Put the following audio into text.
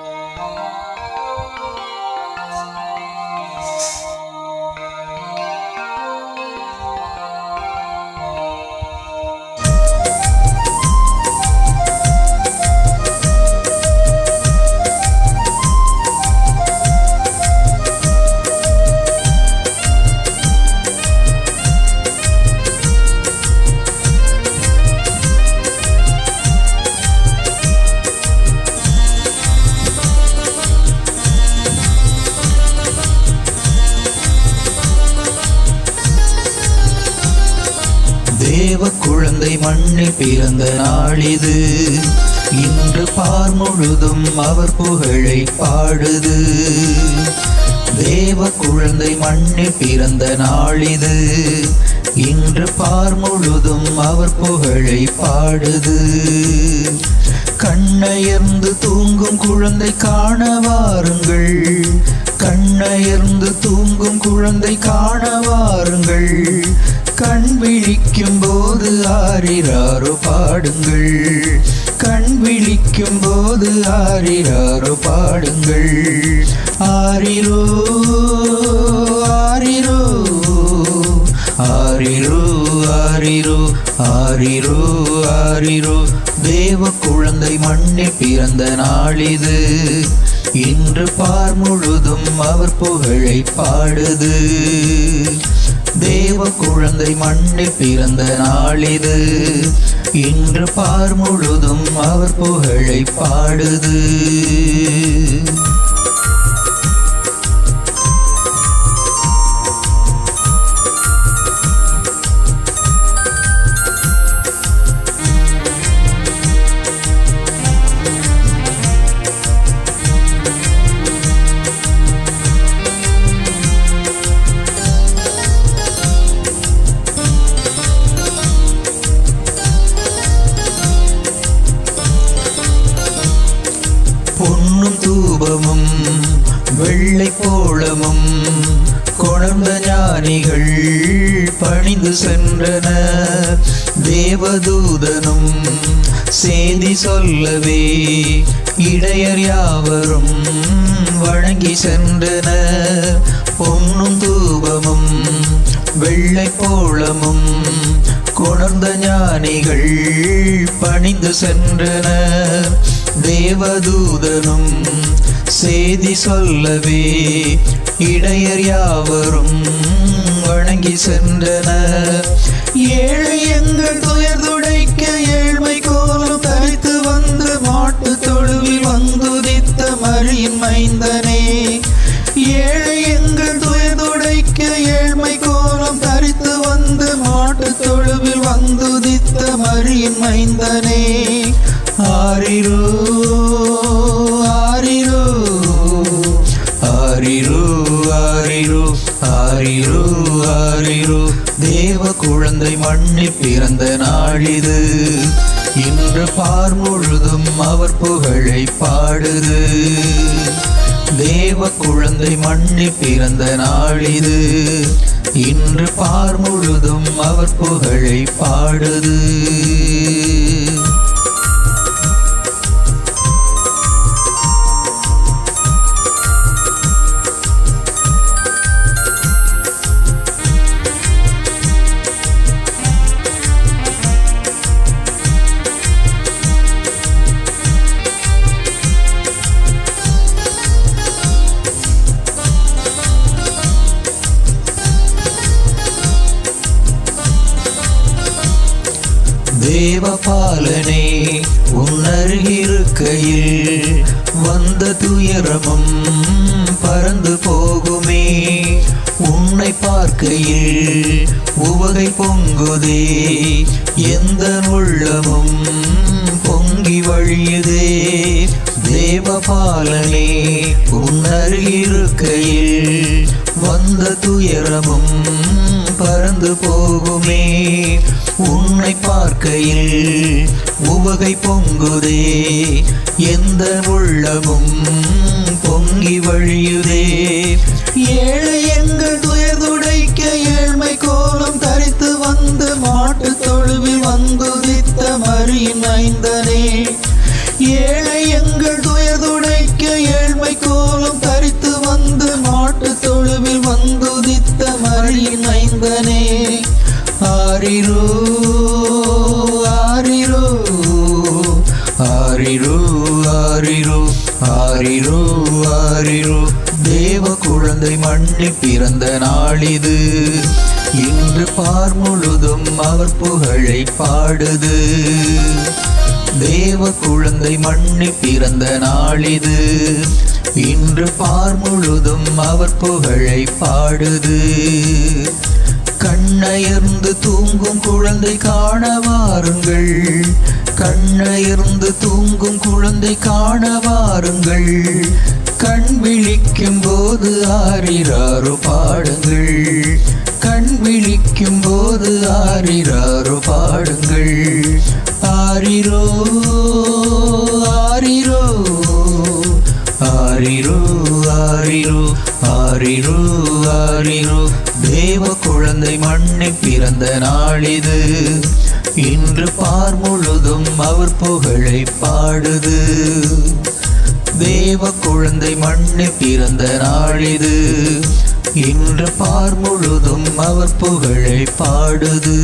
தேவ குழந்தை மண்ணில் பிறந்த நாளிது. இன்று பார் முழுதும் அவர் புகழை பாடுது. தேவ குழந்தை மண்ணில் பிறந்த நாளிது. இன்று பார் முழுதும் அவர் புகழை பாடுது. கண்ணயர்ந்து தூங்கும் குழந்தை காண வாருங்கள் கண்ணயர்ந்து தூங்கும் குழந்தை காண வாருங்கள் கண் விழிக்கும் போது ஆரிராரோ பாடுங்கள். கண் விழிக்கும் போது ஆரிராரோ பாடுங்கள். ஆரிரோ ஆரிரோ ஆரிரோ ஆரிரோ ஆரிரோ ஆரிரோ தேவ குழந்தை மண்ணில் பிறந்த நாளிது. இன்று பார் முழுதும் அவர் புகழை பாடுது. தேவ குழந்தை மண்ணில் பிறந்த நாளிது. இன்று பார் முழுதும் அவர் புகழை பாடுது. வெள்ளை கோலமும் கொணர்ந்த ஞானிகள் பணிந்து சென்றனர் தேவதூதனும் சேதி சொல்லவே இடையர் யாவரும் வணங்கி சென்றனர் பொன்னும் தூபமும் வெள்ளை கோலமும் கொணர்ந்த ஞானிகள் பணிந்து சென்றனர் தேவதூதனும் செய்தி சொல்லவே இடையர் யாவரும் வணங்கி சென்றனர். ஏழை எங்கள் துயர் துடைக்க ஏழ்மை கோலம் தனித்து வந்து மாட்டு தொழுவில் வந்துதித்த மறியின் மைந்தனே. ஏழை எங்கள் துயர் துடைக்க ஏழ்மை கோலம் தரித்து வந்து மாட்டு தொழுவில் வந்துதித்த மறியின் மைந்தனே. ஆரிரோ ஆரிரு ஆரிரு தேவ குழந்தை மண்ணில் பிறந்த நாளிது. இன்று பார் முழுதும் அவர் புகழை பாடுது. தேவ குழந்தை மண்ணில் பிறந்த நாளிது. இன்று பார் முழுதும் அவர் புகழை பாடுது. தேவபாலனே உன்னருகிருக்கையில் வந்த துயரமும் பறந்து போகுமே. உன்னை பார்க்கையில் உவகை பொங்குதே எந்த உள்ளமும் பொங்கி வழியுதே. தேவபாலனே உன்னருகிருக்கையில் வந்த துயரமும் பறந்து போகுமே. உன்னை பார்க்கையில் உவகை பொங்குதே எந்த உள்ளமும் பொங்கி வழியுதே. ஏழை எங்கள் துயர்துடைக்க ஏழ்மை கோலம் தரித்து வந்து மாட்டு தொழுவில் வந்துதித்த மறியின் ஐந்தனே. ஏழை எங்கள் துயர்துடைக்க ஏழ்மை கோலம் தரித்து வந்து மாட்டு தொழுவில் வந்துதித்த மறியின் ஐந்தனே. ஆரிரோ ஆரிரோ ஆரிரோ ஆரிரு ஆரிரோ. தேவ குழந்தை மண்ணில் பிறந்த நாளிது. இன்று பார் முழுதும் அவர் புகழை பாடுது. தேவ குழந்தை மண்ணில் பிறந்த நாளிது. இன்று பார் முழுதும் அவர் புகழை பாடுது. கண்ணயர்ந்து தூங்கும் குழந்தை காண வாருங்கள். கண்ணயர்ந்து தூங்கும் குழந்தை காண வாருங்கள். கண் விழிக்கும் போது ஆரிராரோ பாடுங்கள். கண் விழிக்கும் போது ஆரிராரோ பாடுங்கள். ஆரிரோ ஆரிரோ ஆரிரோ ஆரிரோ ஆரிரோ ஆரிரோ தேவ குழந்தை மண்ணை பிறந்த நாளிது. இன்று பார் முழுதும் அவர் புகழை பாடுது. தேவ குழந்தை மண்ணில் பிறந்த நாளிது. இன்று பார் முழுதும் அவர் புகழை பாடுது.